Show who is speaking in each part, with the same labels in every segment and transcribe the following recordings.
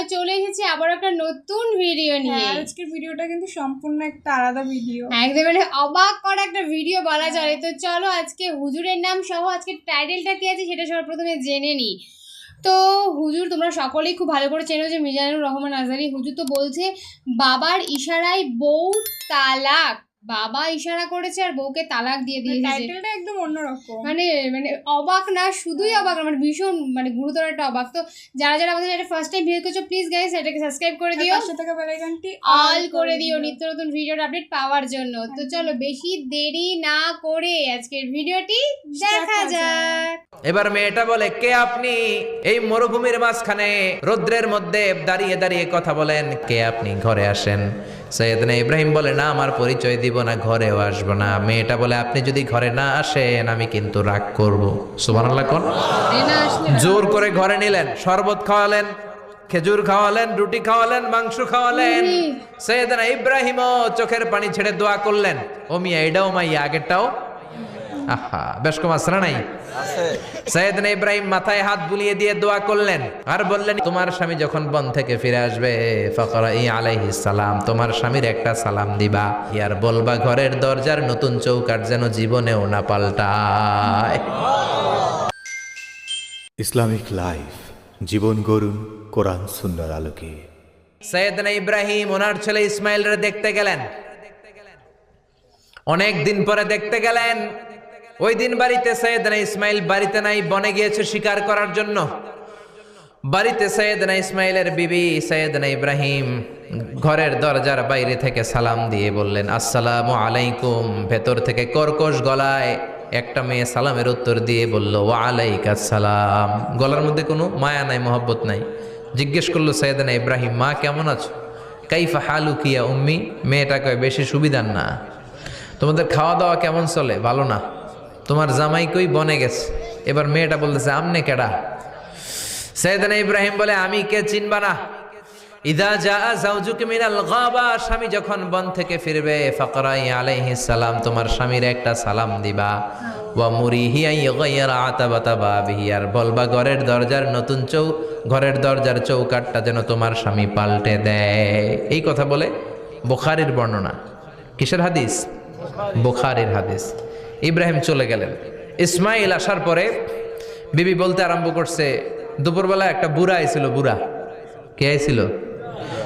Speaker 1: তো চলে এসেছি আবার একটা নতুন ভিডিও নিয়ে।
Speaker 2: হ্যাঁ আজকের ভিডিওটা কিন্তু সম্পূর্ণ একটা আলাদা ভিডিও
Speaker 1: একদম মানে অবাক করা একটা ভিডিও বলা চলে। তো চলো আজকে হুজুরের নাম সহ আজকে টাইটেলটা কি আছে সেটা সবার প্রথমে জেনে নিই। তো হুজুর তোমরা সকলেই খুব ভালো করে চেনো যে মিজানুর রহমান আজারি হুজুর তো বলছে বাবার ইশারায় বউ তালাক। বাবা ইশারা করেছে আর বউকে তালাক দিয়ে দিয়েছে
Speaker 2: টাইটেলটা একদম অন্যরকম।
Speaker 1: মানে মানে অবাক না শুধুই অবাক না মানে ভীষণ মানে গুরুতর একটা অবাক। তো যারা যারা আমাদের এটা ফার্স্ট টাইম ভিডিও করছ প্লিজ গাইস এটাকে সাবস্ক্রাইব করে দিও।
Speaker 2: পাশে থাকা বেল আইকনটি
Speaker 1: অল করে দিও নিত্য নতুন ভিডিওর আপডেট পাওয়ার জন্য। তো চলো বেশি দেরি না করে আজকের ভিডিওটি দেখা
Speaker 2: দেখা
Speaker 1: যাক।
Speaker 3: এবার মেয়েটা বলে কে আপনি? এই মরুভূমির মাঝখানে রৌদ্রের মধ্যে দাঁড়িয়ে দাঁড়িয়ে কথা বলেন কে আপনি? ঘরে আসেন। সৈয়দনা ইব্রাহিম বলে না আমার পরিচয় দিব না ঘরেও আসব না। মেয়েটা বলে আপনি যদি ঘরে না আসেন আমি কিন্তু রাগ করব। সুবহানাল্লাহ কোন? জোর করে ঘরে নিলেন শরবত খাওয়ালেন খেজুর খাওয়ালেন রুটি খাওয়ালেন মাংস খাওয়ালেন। সৈয়দনা ইব্রাহিমও চোখের পানি ছেড়ে দোয়া করলেন ও মিয়া এটাও মাইয়া আগেরটাও আহা বেশ কম আসরা নাই? সৈয়দনা ইব্রাহিম মাথায় হাত বুলিয়ে দিয়ে দোয়া করলেন। আর বললেন তোমার স্বামী যখন বন থেকে ফিরে আসবে ফকরা ই আলাইহিস সালাম তোমার স্বামীর একটা সালাম দিবা। ইয়ার বলবা ঘরের দরজার নতুন চৌকাট যেন জীবনেও না পাল্টায়।
Speaker 4: ইসলামিক লাইফ জীবন গড়ুন কোরআন সুন্নার আলোকে।
Speaker 3: সৈয়দনা ইব্রাহিম ওনার ছেলে ইসমাইলরে দেখতে গেলেন। অনেক দিন পরে দেখতে গেলেন। ওই দিন বাড়িতে সৈয়দনা ইসমাইল বাড়িতে নাই, বনে গিয়েছে শিকার করার জন্য। বাড়িতে সৈয়দনা ইসমাইলের বিবি সৈয়দনা ইব্রাহিম ঘরের দরজার বাইরে থেকে সালাম দিয়ে বললেন, আসসালামু আলাইকুম। ভেতর থেকে কর্কশ গলায় একটা মেয়ে সালামের উত্তর দিয়ে বলল, ওয়া আলাইকা সালাম। গলার মধ্যে কোনো মায়া নাই, মহব্বত নাই। জিজ্ঞেস করল সৈয়দনা ইব্রাহিম, মা কেমন আছো? কাইফা হালু কিয়া উম্মি? মেয়েটা কয় বেশি সুবিধার না। তোমাদের খাওয়া দাওয়া কেমন চলে? ভালো না। তোমার জামাই কই? বনে গেছে। এবার মেয়েটা বলতেছে, আমনে কেডা? সৈয়দনা ইব্রাহিম বলে, আমি কে চিনবা না? ইদা যা স্বামী যখন বন থেকে ফিরবে সালাম, তোমার একটা সালাম দিবা। আর ঘরের নতুন চৌ, ঘরের চৌকাটটা যেন তোমার স্বামী পাল্টে দেয়। এই কথা বলে বুখারীর বর্ণনা। কিসের হাদিস? বুখারীর হাদিস। ইব্রাহিম চলে গেলেন। ইসমাইল আসার পরে বিবি বলতে আরম্ভ করছে, দুপুরবেলা একটা বুড়া আইছিল, বুড়া। কে আইছিল?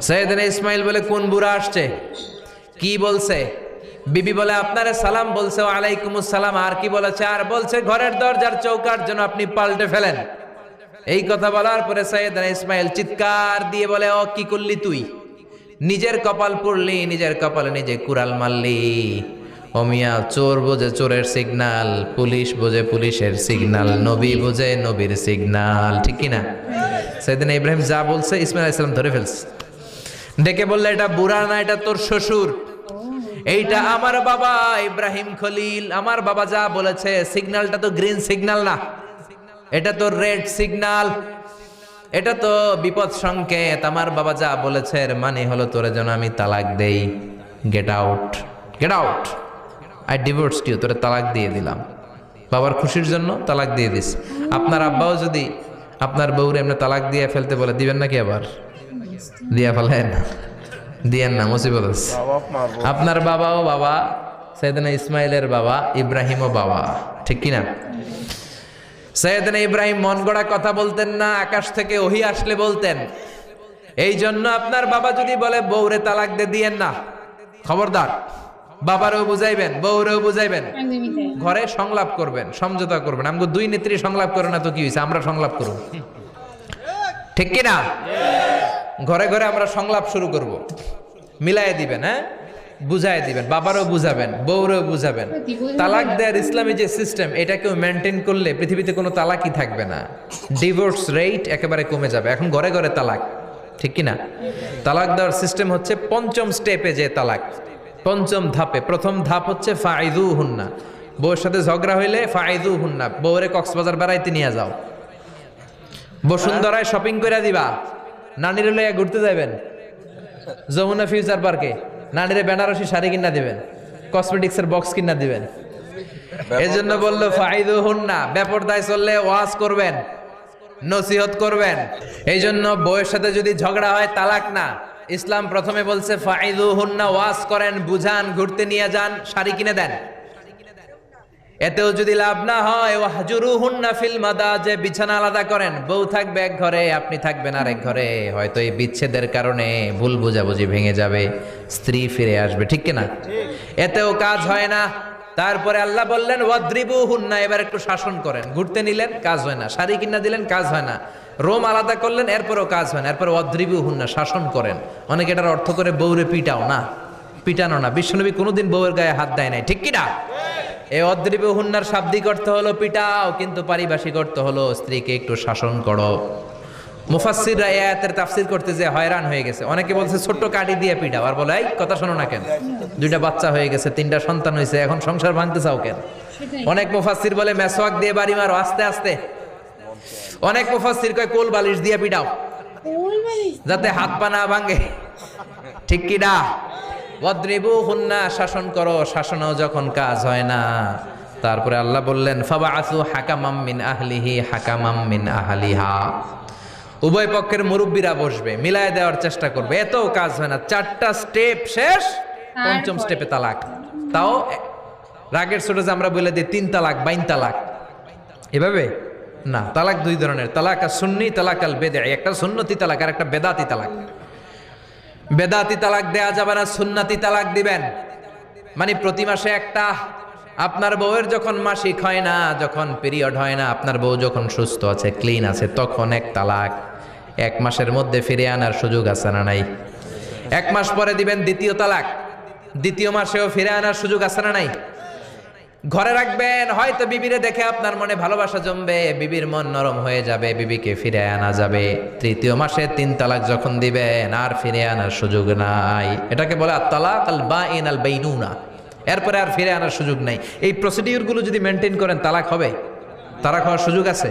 Speaker 3: সৈয়দিন ইসমাইল বলে, কোন বুড়া আসছে? কি বলছে? বিবি বলে, আপনারে সালাম বলছে আলাইকুম সালাম, আর কি বলেছে? আর বলছে, ঘরের দরজার চৌকার জন্য আপনি পাল্টে ফেলেন। এই কথা বলার পরে সৈয়দ ইসমাইল চিৎকার দিয়ে বলে, ও, কি করলি তুই? নিজের কপাল পড়লি, নিজের কপালে নিজে কুড়াল মারলি। অমিয়া চোর বোঝে চোরের সিগনাল পুলিশ বোঝে পুলিশের সিগনাল নবী বোঝে নবীর সিগনাল ঠিক কি না সেদিন ইব্রাহিম যা বলছে ইসমাইল ইসলাম ধরে ফেলছে। ডেকে বললে, এটা বুড়া না, এটা তোর শ্বশুর। এইটা আমার বাবা ইব্রাহিম খলিল। আমার বাবা যা বলেছে সিগনালটা তো গ্রিন সিগনাল না। এটা তো রেড সিগনাল এটা তো বিপদ সংকেত। আমার বাবা যা বলেছে, এর মানে হলো তোরে যেন আমি তালাক দেই। Get out get out I divorce you তোরে তালাক দিয়ে দিলাম। বাবার খুশির জন্য তালাক দিয়ে দিস। আপনার আব্বাও যদি আপনার বউরে এমনি তালাক দিয়ে ফেলতে বলে, দিবেন নাকি আবার? দিয়া ফেলেন দিয়েন না, মুসিবত আছে। আপনার বাবাও বাবা সৈয়দনা ইসমাইলের বাবা, ইব্রাহিমও বাবা। ঠিক কিনা? সৈয়দনা ইব্রাহিম মন গড়া কথা বলতেন না, আকাশ থেকে ওহি আসলে বলতেন। এই জন্য আপনার বাবা যদি বলে, বউরে তালাক দিয়ে দিয়েন না। খবরদার। বাবারেও বুঝাইবেন বউরেও বুঝাইবেন। ঘরে সংলাপ করবেন সমঝোতা করবেন। আমাকে দুই নেত্রী সংলাপ করে না তো কি হয়েছে আমরা সংলাপ করব। ঠিক কি না ঘরে ঘরে আমরা সংলাপ শুরু করব। মিলাই দিবেন হ্যাঁ? বুঝাই দিবেন বাবারও বুঝাবেন বউরেও বুঝাবেন। তালাক দেওয়ার ইসলামী যে সিস্টেম এটাকেও মেনটেন করলে পৃথিবীতে কোনো তালাকই থাকবে না। ডিভোর্স রেট একেবারে কমে যাবে। এখন ঘরে ঘরে তালাক ঠিক কি না তালাক দেওয়ার সিস্টেম হচ্ছে পঞ্চম স্টেপে যে তালাক। পঞ্চম ধাপে প্রথম ধাপ হচ্ছে ফাইদু হুন্না বউয়ের সাথে ঝগড়া হইলে ফাইদু হুন্না বউরে কক্সবাজার বেড়াইতে নিয়ে যাও। বসুন্ধরায় শপিং করে দিবা। নানির লইয়া ঘুরতে যাবেন যমুনা ফিউচার পার্কে নানিরে বেনারসি শাড়ি কিনা দিবেন। কসমেটিক্সের বক্স কিনা দিবেন। এই জন্য বলল ফাইদু হুন্না বেপরদায় চললে ওয়াজ করবেন নসিহত করবেন। এই জন্য বউয়ের সাথে যদি ঝগড়া হয় তালাক না। ইসলাম প্রথমে বলছে ফাইদু হুন্না ওয়াজ করেন, বুঝান, ঘুরতে নিয়ে যান, শাড়ি কিনে দেন। এতেও যদি লাভ না হয় ও হাজুরু হুন্না ফিল মাদা যে বিছানা আলাদা করেন। বউ থাকবে এক ঘরে, আপনি থাকবেন আরেক ঘরে। হয়তো এই বিচ্ছেদের কারণে ভুল বুঝাবুঝি ভেঙে যাবে, স্ত্রী ফিরে আসবে, ঠিক কিনা? এতেও কাজ হয় না। তারপরে আল্লাহ বললেন ওয়াদ্রিবু হুন্না এবার একটু শাসন করেন। ঘুরতে নিলেন, কাজ হয় না। শাড়ি কিনা দিলেন, কাজ হয় না। রোম আলাদা করলেন এরপরও কাজ হয় না এরপর অদ্রিবু হুন্না শাসন করেন। অনেকে এটার অর্থ করে বউরে পিটাও না পিটানো না। বিশ্বনবী কোনোদিন বউয়ের গায়ে হাত দেয় নাই ঠিক কিনা এই অদ্রিব হুন্নার শাব্দিক অর্থ হলো পিটাও কিন্তু পারিভাষিক অর্থ হলো স্ত্রীকে একটু শাসন করো। মুফাসসিররা এই আয়াতের তাফসির করতে যে হয়রান হয়ে গেছে। অনেকে বলছে ছোট্ট কাটি দিয়ে পিটাও। আর বলে এই কথা শোনো না কেন? দুইটা বাচ্চা হয়ে গেছে তিনটা সন্তান হয়েছে এখন সংসার ভাঙতে চাও কেন? অনেক মুফাসসির বলে মেসওয়াক দিয়ে বাড়ি মারো আস্তে আস্তে। অনেক মুফাসসির কয় কোল বালিশ দিয়ে পিটাও। যাতে হাত পা না ভাঙে। ঠিক কি না? বদ্রিবু হুন্না শাসন করো শাসনও যখন কাজ হয় না। তারপরে আল্লাহ বললেন ফাবা আসু হাকামাম মিন আহলিহি হাকামাম মিন আহলিহা। উভয় পক্ষের মুরব্বীরা বসবে মিলায় দেওয়ার চেষ্টা করবে। এত কাজ হয় না। চারটা স্টেপ শেষ পঞ্চম স্টেপে তালাক। তাও রাগের যে আমরা বলে দিই তিন তালাক বাইন তালাক। এভাবে? না, তালাক দুই ধরনের, তালাক আর সুন্নি, তালাক আল বেদে একটা সুন্নতি তালাক আর একটা বেদাতি তালাক। বেদাতি তালাক দেয়া যাবে না, সুন্নাতি তালাক দিবেন। মানে প্রতি মাসে একটা, আপনার বউয়ের যখন মাসিক হয় না, যখন পিরিয়ড হয় না, আপনার বউ যখন সুস্থ আছে ক্লিন আছে, তখন এক তালাক। এক মাসের মধ্যে ফিরে আনার সুযোগ আছে না নাই? এক মাস পরে দিবেন দ্বিতীয় তালাক। দ্বিতীয় মাসেও ফিরে আনার সুযোগ আছে না নাই? ঘরে রাখবেন, হয়তো বিবিরে দেখে আপনার মনে ভালোবাসা জমবে, বিবির মন নরম হয়ে যাবে, বিবিকে ফিরে আনা যাবে। তৃতীয় মাসে তিন তালাক যখন দিবেন, আর ফিরে আনার সুযোগ নাই। এটাকে বলে তালাক আল বা ইন আল বাইনুনা এরপরে আর ফিরে আনার সুযোগ নাই। এই প্রসিডিউরগুলো যদি মেনটেন করেন, তালাক হবে? তালাক হওয়ার সুযোগ আছে?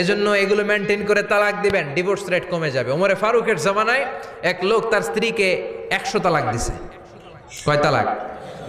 Speaker 3: এজন্য এগুলো মেনটেন করে তালাক দিবেন ডিভোর্স রেট কমে যাবে। ওমরে ফারুকের জামানায় এক লোক তার স্ত্রীকে একশো তালাক দিছে। কয় তালাক?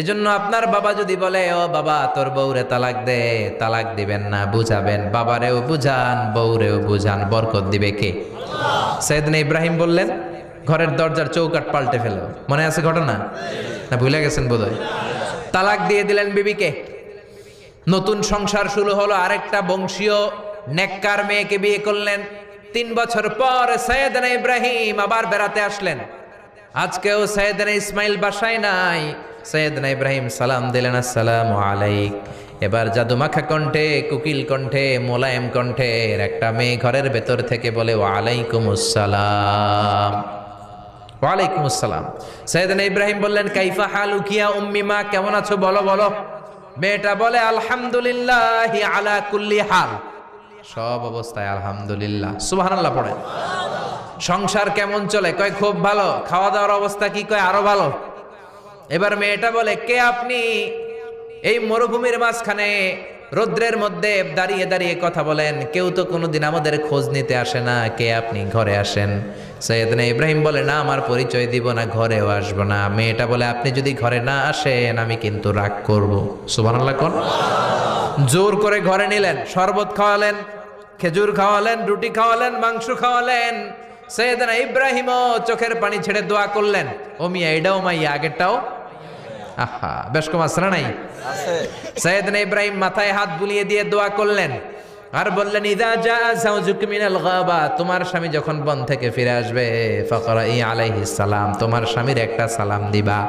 Speaker 3: এজন্য আপনার বাবা যদি বলে, ও বাবা, তোর বউরে তালাক দে। তালাক দিবেন না, বুঝাবেন। বাবারেও বুঝান, বউরেও বুঝান। বরকত দিবে কে? সৈয়দিন ইব্রাহিম বললেন, ঘরের দরজার চৌকাট পাল্টে ফেলো। মনে আছে ঘটনা? না, ভুলে গেছেন বোধহয়? তালাক দিয়ে দিলেন বিবিকে। নতুন সংসার শুরু হলো, আরেকটা বংশীয় নেককার মেয়েকে বিয়ে করলেন। তিন বছর পর সৈয়দনা ইব্রাহিম আবার বেড়াতে আসলেন। আজকেও সৈয়দনা ইসমাইল বাসায় নাই। সৈয়দনা ইব্রাহিম সালাম দিলেন, আসসালাম আলাইক। এবার জাদুমাখা কণ্ঠে, কুকিল কণ্ঠে, মোলায়েম কণ্ঠের একটা মেয়ে ঘরের ভেতর থেকে বলে ওয়ালাইকুম আসসালাম ওয়ালাইকুম আসসালাম সৈয়দনা ইব্রাহিম বললেন, কাইফা হালু কিয়া উম্মি মা, কেমন আছো? বলো বলো। মেয়েটা বলে, আলহামদুলিল্লাহ আলা কুল্লি হাল। সব অবস্থায় আলহামদুলিল্লাহ। সুবহানাল্লাহ পড়েন। সংসার কেমন চলে? কয়, খুব ভালো। খাওয়া দাওয়ার অবস্থা কি? কয়, আরও ভালো। এবার মেয়েটা বলে, কে আপনি? এই মরুভূমির মাঝখানে রৌদ্রের মধ্যে দাঁড়িয়ে দাঁড়িয়ে কথা বলেন। কেউ তো কোনোদিন আমাদের খোঁজ নিতে আসে না। কে আপনি? ঘরে আসেন। সৈয়দনা ইব্রাহিম বলে, না, আমার পরিচয় দিব না, ঘরেও আসব না। মেয়েটা বলে, আপনি যদি ঘরে না আসেন, আমি কিন্তু রাগ করব। সুবহানাল্লাহ কোন। জোর করে ঘরে নিলেন, শরবত খাওয়ালেন, খেজুর খাওয়ালেন, রুটি খাওয়ালেন, মাংস খাওয়ালেন। সৈয়দনা ইব্রাহিমও চোখের পানি ছেড়ে দোয়া করলেন। ও মিয়া এটাও মাইয়া আগেরটাও? আহা বেশ কম আসরা নাই? সৈয়দনা ইব্রাহিম মাথায় হাত বুলিয়ে দিয়ে দোয়া করলেন। আর বললেন ইদা যা জাউজুক মিনাল গাবা তোমার স্বামী যখন বন থেকে ফিরে আসবে ফকরা ই আলাইহিস সালাম তোমার স্বামীর একটা সালাম দিবা।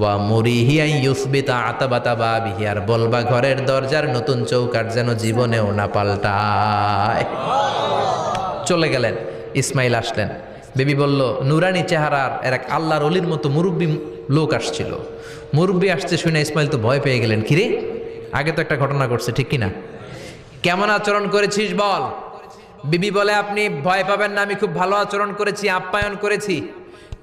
Speaker 3: ওয়া মুরিহি আই ইউসবিতা আতাবাতা বাবিহি আর বলবা ঘরের দরজার নতুন চৌকাট যেন জীবনেও না পাল্টায়। চলে গেলেন। ইসমাইল আসলেন। বেবি বলল, নুরানি চেহারার এর এক আল্লাহর অলির মতো মুরব্বী লোক আসছিল। মুরব্বী আসছে শুনে ইসমাইল তো ভয় পেয়ে গেলেন, কিরে? আগে তো একটা ঘটনা ঘটছে, ঠিক কিনা? কেমন আচরণ করেছিস বল? বিবি বলে, আপনি ভয় পাবেন না, আমি খুব ভালো আচরণ করেছি, আপ্যায়ন করেছি।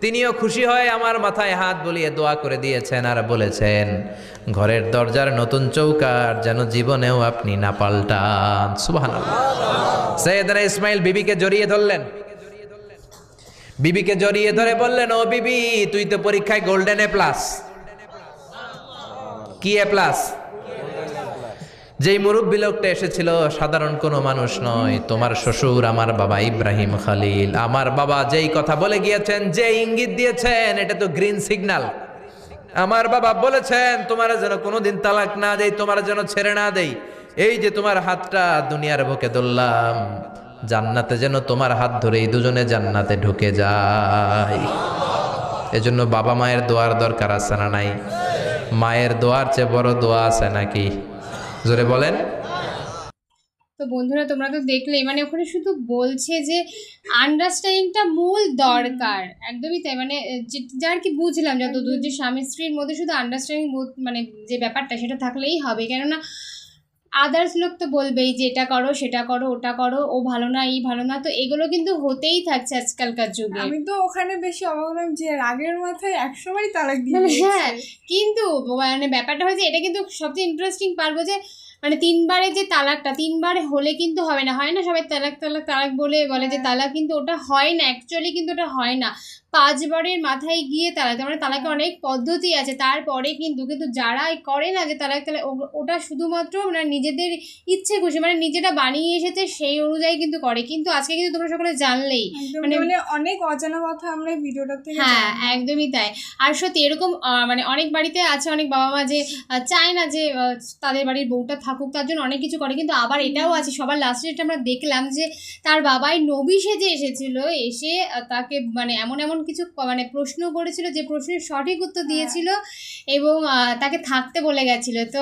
Speaker 3: তিনিও খুশি হয়ে আমার মাথায় হাত বলিয়ে দোয়া করে দিয়েছেন আর বলেছেন, ঘরের দরজার নতুন চৌকার যেন জীবনেও আপনি না পাল্টান। সুবহানাল্লাহ। সৈয়দনা ইসমাইল বিবিকে জড়িয়ে ধরলেন। বিবিকে জড়িয়ে ধরে বললেন, ও বিবি, তুই তো পরীক্ষায় গোল্ডেন এ প্লাস। কি এ প্লাস? যেই মুরব্বী লোকটা এসেছিল, সাধারণ কোনো মানুষ নয়। তোমার শ্বশুর আমার বাবা ইব্রাহিম খালিল। আমার বাবা যেই কথা বলে গিয়েছেন যে ইঙ্গিত দিয়েছেন, এটা তো গ্রিন সিগনাল আমার বাবা বলেছেন, তোমার যেন কোনোদিন তালাক না দেই, তোমার যেন ছেড়ে না দেই। এই যে তোমার হাতটা দুনিয়ার বুকে ধরলাম, জান্নাতে যেন তোমার হাত ধরেই দুজনে জান্নাতে ঢুকে যায়। এজন্য বাবা মায়ের দোয়ার দরকার আছে না নাই? মায়ের দোয়ার চেয়ে বড় দোয়া আছে নাকি? জোরে বলেন।
Speaker 1: তো বন্ধুরা, তোমরা তো দেখলে মানে ওখানে শুধু বলছে যে আন্ডারস্ট্যান্ডিংটা মূল দরকার। একদমই তাই মানে যার কি বুঝলাম, যতদূর যে স্বামী স্ত্রীর মধ্যে শুধু আন্ডারস্ট্যান্ডিং মানে যে ব্যাপারটা, সেটা থাকলেই হবে। কেননা আদার্স লোক তো বলবেই যে এটা করো সেটা করো ওটা করো ও ভালো না এই ভালো না তো এগুলো কিন্তু হতেই থাকছে আজকালকার যুগে।
Speaker 2: আমি তো ওখানে বেশি অবাক হলাম যে রাগের মাথায় একসময় তালাক দিয়ে
Speaker 1: হ্যাঁ কিন্তু মানে ব্যাপারটা হয়েছে এটা কিন্তু সবচেয়ে ইন্টারেস্টিং পারব যে মানে তিনবারে যে তালাকটা তিনবার হলে কিন্তু হবে না। হয় না সবাই তালাক তালাক তালাক বলে বলে যে তালাক কিন্তু ওটা হয় না অ্যাকচুয়ালি কিন্তু ওটা হয় না। পাঁচবারের মাথায় গিয়ে তালাক মানে তালাকে অনেক পদ্ধতি আছে। তারপরে কিন্তু কিন্তু যারা করে না যে তালাক তালাক ওটা শুধুমাত্র মানে নিজেদের ইচ্ছে খুশি মানে নিজেরা বানিয়ে এসেছে সেই অনুযায়ী কিন্তু করে। কিন্তু আজকে কিন্তু তোমরা সকলে জানলেই মানে-
Speaker 2: মানে অনেক অজানা কথা আমরা থেকে
Speaker 1: হ্যাঁ একদমই তাই। আর সত্যি এরকম মানে অনেক বাড়িতে আছে অনেক বাবা মা যে চায় না যে তাদের বাড়ির বউটা থাকুক তার জন্য অনেক কিছু করে। কিন্তু আবার এটাও আছে সবার লাস্টে যেটা আমরা দেখলাম যে তার বাবাই নবী সেজে এসেছিল এসে তাকে মানে এমন এমন কিছু মানে প্রশ্ন করেছিল যে প্রশ্নের সঠিক উত্তর দিয়েছিল এবং তাকে থাকতে বলে গেছিল। তো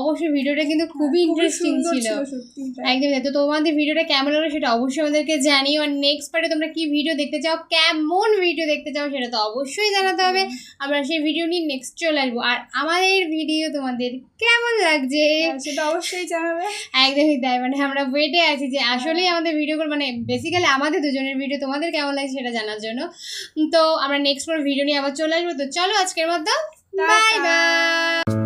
Speaker 1: অবশ্যই ভিডিওটা কিন্তু খুবই
Speaker 2: খুবই
Speaker 1: ইন্টারেস্টিং ছিল।
Speaker 2: তাই।
Speaker 1: তো তোমাদের ভিডিওটা কেমন লাগল সেটা অবশ্যই আমাদেরকে জানিও। আর নেক্সট পার্টে তোমরা কি ভিডিও দেখতে চাও কেমন ভিডিও দেখতে চাও সেটা তো অবশ্যই জানাতে হবে। আমরা সেই ভিডিও নিয়ে নেক্সট চলে আসব। আর আমাদের ভিডিও তোমাদের কেমন লাগছে?
Speaker 2: অবশ্যই জানাবে।
Speaker 1: একদমই তাই মানে আমরা ওয়েটে আছি যে আসলেই আমাদের ভিডিও করে মানে বেসিক্যালি আমাদের দুজনের ভিডিও তোমাদের কেমন লাগছে সেটা জানার জন্য। তো আমরা নেক্সট কোনো ভিডিও নিয়ে আবার চলে আসব। তো চলো আজকের মতো বাই। বাই